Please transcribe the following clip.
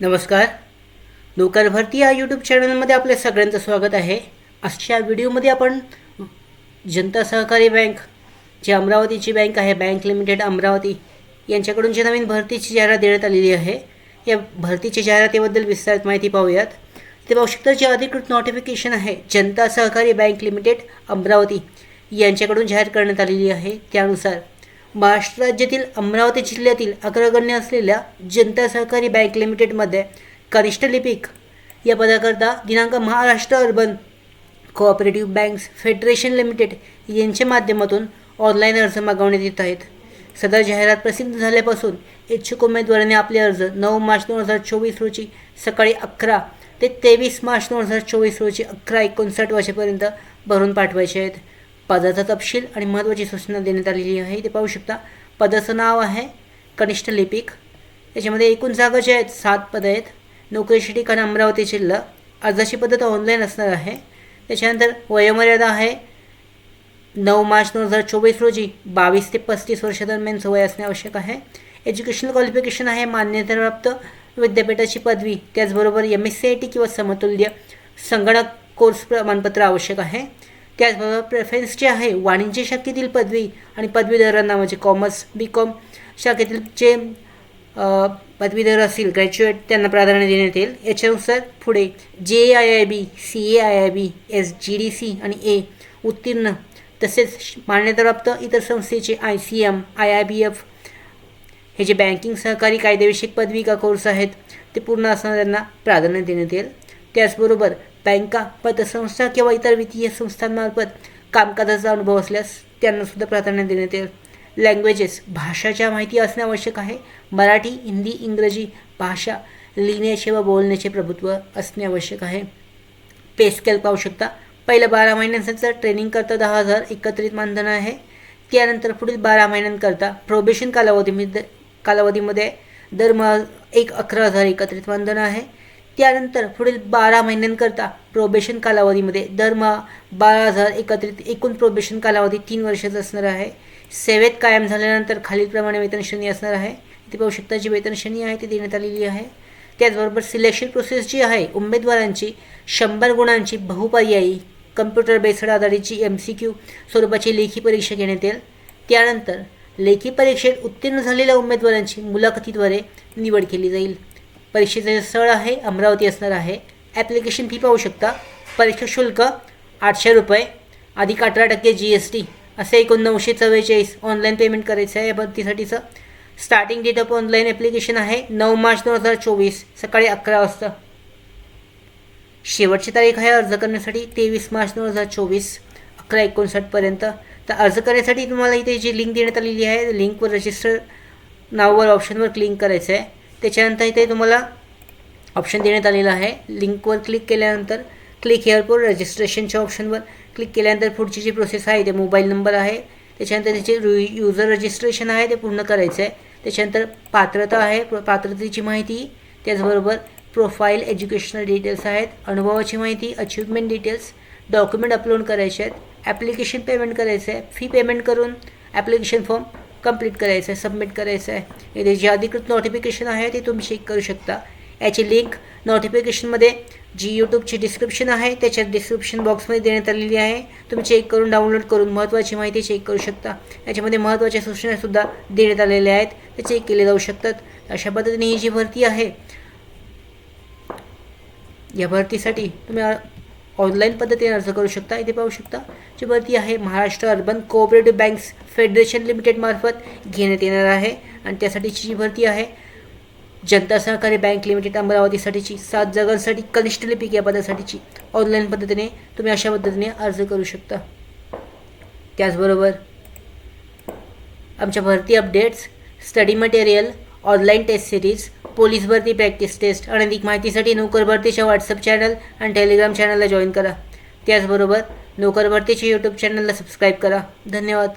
नमस्कार. नोकर भरती या यूट्यूब चॅनलमध्ये आपल्या सगळ्यांचं स्वागत आहे. आजच्या व्हिडिओमध्ये आपण जनता सहकारी बँक जी अमरावतीची बँक आहे बँक लिमिटेड अमरावती यांच्याकडून जी नवीन भरतीची जाहिरात देण्यात आलेली आहे. या भरतीच्या जाहिरातीबद्दल विस्तारित माहिती पाहूयात. ते पाहू शकता जे अधिकृत नोटिफिकेशन आहे जनता सहकारी बँक लिमिटेड अमरावती यांच्याकडून जाहीर करण्यात आलेली आहे. त्यानुसार महाराष्ट्र राज्यातील अमरावती जिल्ह्यातील अग्रगण्य असलेल्या जनता सहकारी बँक लिमिटेडमध्ये कनिष्ठ लिपिक या पदाकरता दिनांक Maharashtra urban cooperative banks federation limited यांच्या माध्यमातून ऑनलाईन अर्ज मागवण्यात येत आहेत. सदर जाहिरात प्रसिद्ध झाल्यापासून इच्छुक उमेदवारांनी आपले अर्ज नऊ मार्च दोन हजार चोवीस रोजी सकाळी अकरा ते तेवीस मार्च दोन हजार चोवीस रोजी अकरा एकोणसाठ वाजेपर्यंत भरून पाठवायचे आहेत. पदाचा तपशील आणि महत्त्वाची सूचना देण्यात आलेली आहे. ते पाहू शकता पदाचं नाव आहे कनिष्ठ लिपिक. याच्यामध्ये एकूण जागा ज्या आहेत सात पदं आहेत. नोकरीचे ठिकाण अमरावती जिल्हा. अर्जाची पद्धत ऑनलाईन असणार आहे. त्याच्यानंतर वयोमर्यादा आहे. नऊ मार्च दोन हजार चोवीस रोजी बावीस ते पस्तीस वर्षादरम्यानचं वय असणे आवश्यक आहे. एज्युकेशनल क्वालिफिकेशन आहे मान्यताप्राप्त विद्यापीठाची पदवी. त्याचबरोबर M S C I T किंवा समतुल्य संगणक कोर्स प्रमाणपत्र आवश्यक आहे. त्याचबरोबर प्रेफरन्स जे आहे वाणिज्य शाखेतील पदवी आणि पदवीधरांना म्हणजे कॉमर्स बी कॉम शाखेतील जे पदवीधर असतील ग्रॅज्युएट त्यांना प्राधान्य देण्यात येईल. याच्यानुसार पुढे J I I B C A I I B S G D C आणि ए उत्तीर्ण. तसेच मान्यताप्राप्त इतर संस्थेचे I C M I I B F हे जे बँकिंग सहकारी कायदेविषयक पदविका कोर्स आहेत ते पूर्ण असणाऱ्यांना प्राधान्य देण्यात येईल. त्याचबरोबर बँका पतसंस्था किंवा इतर वित्तीय संस्थांमार्फत कामकाजाचा अनुभव असल्यास त्यांनासुद्धा प्राधान्य देण्यात येईल. लँग्वेजेस भाषाच्या माहिती असणे आवश्यक आहे. मराठी हिंदी इंग्रजी भाषा लिहिण्याचे व बोलण्याचे प्रभुत्व असणे आवश्यक आहे. पे स्केल पाहू शकता. पहिल्या बारा महिन्यांचं ट्रेनिंग करता दहा हजार एकत्रित मानधन आहे. त्यानंतर पुढील बारा महिन्यांकरता प्रोबेशन कालावधीमध्ये कालावधीमध्ये दरमहा एक अकरा हजार एकत्रित मानधन आहे. त्यानंतर पुढील बारा महिन्यांकरता प्रोबेशन कालावधीमध्ये दरमहा बारा हजार एकत्रित एकूण प्रोबेशन कालावधी तीन वर्षाचा असणार आहे. सेवेत कायम झाल्यानंतर खालीलप्रमाणे वेतन श्रेणी असणार आहे. इथे पाहू शकता जी वेतन श्रेणी आहे ती देण्यात आलेली आहे. त्याचबरोबर सिलेक्शन प्रोसेस जी आहे उमेदवारांची शंभर गुणांची बहुपर्यायी कम्प्युटर बेस्ड आधारितची एम सी क्यू स्वरूपाची लेखी परीक्षा घेण्यात येईल. त्यानंतर लेखी परीक्षेत उत्तीर्ण झालेल्या उमेदवारांची मुलाखतीद्वारे निवड केली जाईल. परीक्षेचं जे स्थळ आहे अमरावती असणार आहे ॲप्लिकेशन फी पाहू शकता. परीक्षा शुल्क आठशे रुपये अधिक अठरा टक्के जी एस टी असे एकूण नऊशे चव्वेचाळीस ऑनलाईन पेमेंट करायचं आहे. या भरतीसाठीचं starting date of online application आहे नऊ मार्च दोन हजार चोवीस सकाळी अकरा वाजता. शेवटची तारीख आहे अर्ज करण्यासाठी तेवीस मार्च दोन हजार चोवीस अकरा एकोणसाठपर्यंत तर अर्ज करण्यासाठी तुम्हाला इथे जी लिंक देण्यात आलेली आहे लिंकवर रजिस्टर नावावर ऑप्शनवर क्लिक करायचं आहे त्याच्यानंतर इथे तुम्हाला ऑप्शन देण्यात आलेला आहे. लिंकवर क्लिक केल्यानंतर क्लिक हेअरपोर रजिस्ट्रेशनच्या ऑप्शनवर क्लिक केल्यानंतर पुढची जी प्रोसेस आहे ते मोबाईल नंबर आहे. त्याच्यानंतर त्याचे रु युजर रजिस्ट्रेशन आहे ते पूर्ण करायचं आहे. त्याच्यानंतर पात्रता आहे पात्रतेची माहिती त्याचबरोबर प्रोफाईल एज्युकेशनल डिटेल्स आहेत अनुभवाची माहिती अचिव्हमेंट डिटेल्स डॉक्युमेंट अपलोड करायचे आहेत ॲप्लिकेशन पेमेंट करायचं आहे. फी पेमेंट करून ॲप्लिकेशन फॉर्म कंप्लीट करायचं आहे सबमिट करायचं आहे इथे जे अधिकृत नोटिफिकेशन आहे ते तुम्ही चेक करू शकता. याची लिंक नोटिफिकेशनमध्ये जी यूट्यूबची डिस्क्रिप्शन आहे त्याच्या डिस्क्रिप्शन बॉक्समध्ये देण्यात आलेली आहे. तुम्ही चेक करून डाउनलोड करून महत्त्वाची माहिती चेक करू शकता. याच्यामध्ये महत्त्वाच्या सूचनासुद्धा देण्यात आलेल्या आहेत. ते चेक केले जाऊ शकतात. अशा पद्धतीने ही जी भरती आहे या भरतीसाठी तुम्ही ऑनलाईन पद्धतीने अर्ज करू शकता. इथे पाहू शकता जी भरती आहे Maharashtra urban cooperative banks federation लिमिटेडमार्फत घेण्यात येणार आहे. आणि त्यासाठीची जी भरती आहे जनता सहकारी बँक लिमिटेड अमरावतीसाठीची सात जागांसाठी कनिष्ठ लिपिक या पदासाठीची ऑनलाईन पद्धतीने तुम्ही अशा पद्धतीने अर्ज करू शकता. त्याचबरोबर आमच्या भरती updates study material online test series police भरती प्रॅक्टिस टेस्ट आणि अधिक माहितीसाठी नोकर भरतीच्या व्हॉट्सअप चॅनल आणि टेलिग्राम चॅनलला जॉईन करा. त्याचबरोबर नोकर भरतीच्या यूट्यूब चॅनलला सबस्क्राईब करा. धन्यवाद.